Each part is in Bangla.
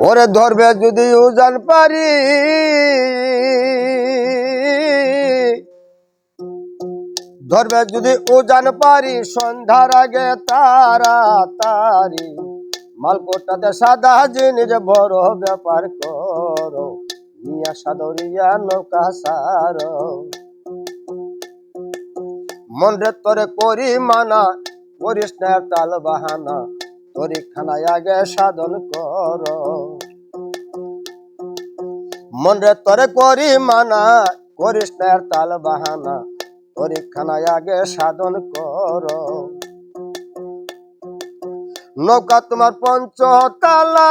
ওরে ধরবে যদি উজান পারি। ধরবে যদি উজান পারি, সন্ধ্যার আগে তারা তারি মালকোটাতে সাদা জিনিস বড় ব্যাপার করো মিয়া সাদরিয়া নৌকা সার। মনরে তোরে করি মানা করিস না তাল বাহানা। তোরি খানায় আগে সাধন কর। মনরে তোরে করি মানা, করিস তাল বাহানা তোরি খানায় আগে সাধন কর। নৌকা তোমার পঞ্চতালা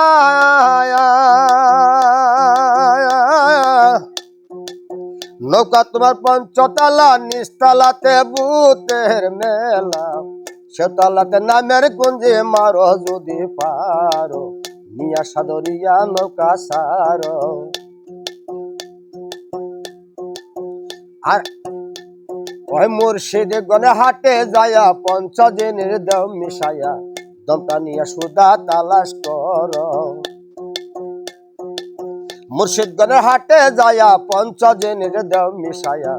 নৌকা তোমার পঞ্চতলা নিস্তালাতে ভূতের মেলা। সেতলাতে নামের গুঞ্জে মারো যদি পারো মিয়া সাদরিয়া নৌকা সারো। আর ওই মুর্শিদ গনে হাটে যায়া পঞ্চদিনের দেও মিশায়া, দমটা নিয়ে সুদা তালাশ করো। মুর্শিদগণের হাটে যায়া পঞ্চজনের দেও মিশায়া,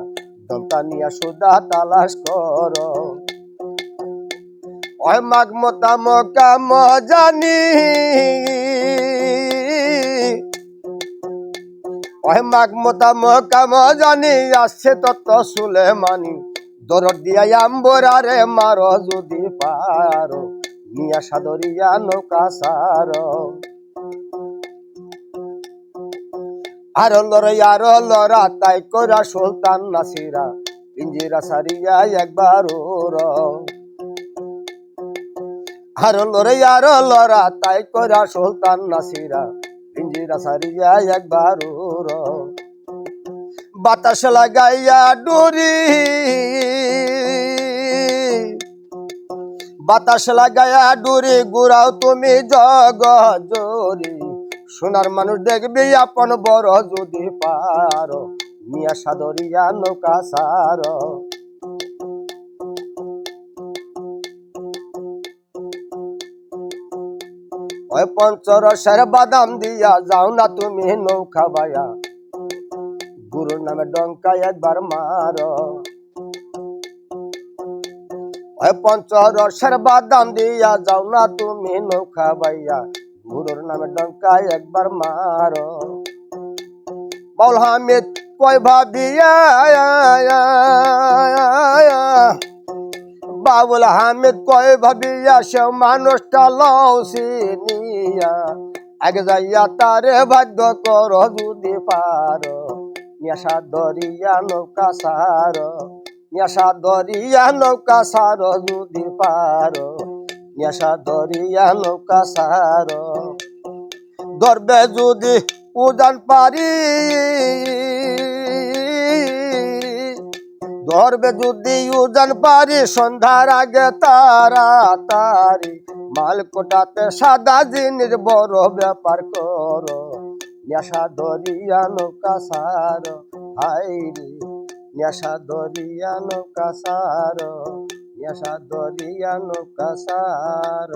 দমটা নিয়া সুদা তালাশ কর। ওই মাগ মোতা মকা জানি ওই মাগ মোতা মকা জানি আসছে তত সুলে মানি দরদ দিয়া আম্বরারে মারো যদি পারো, নিয়া সাদরিয়া নৌকা সারো। আর লড়াই, আর লড়া, তাই করা সুলতান নাসিরা, পিঞ্জিরা সারিয়া একবার ওর। আর লড়াই আর লড়া তাই করা সুলতান নাসিরা পিঞ্জিরা সারিয়া একবার বাতাস লাগাইয়া ডুরি বাতাস লাগাইয়া ডুরি গুড়াও তুমি জগ জরি সোনার মানুষ দেখবি আপন বড় যদি পারো মিয়া সাদরিয়া নৌকা সার ওই পঞ্চরসের বাদাম দিয়া যাও না তুমি নৌকা বায়া। গুরুর নামে ডঙ্কা একবার মারো। ওই পঞ্চরসের বাদাম দিয়া যাও না তুমি নৌকা বাইয়া গুরুর নামে ডঙ্কা একবার মারো। বল হামিদ, কয় ভাবিয়া বাবুল হামিদ, কয় ভাবিয়া সে মানুষটা লৌসি নিয়া আগে যাইয়া তারে ভাগ্য কর যদি পারো। নেশা দরিয়া নৌকা সার নেশা দরিয়া নৌকা সার যদি পারো। নেশা দরিয়া নৌকা সার ধরবে যদি উজান পারি, ধরবে যদি উজান পারি, সন্ধ্যার আগে তারা তারি মালকোটাতে সাদা জিনিস বড় ব্যাপার করো। নেশা দরিয়া নৌকা সার। হাই রে, নেশা দরিয়া নৌকা সার। নেশা দরিয়া নৌকা সার।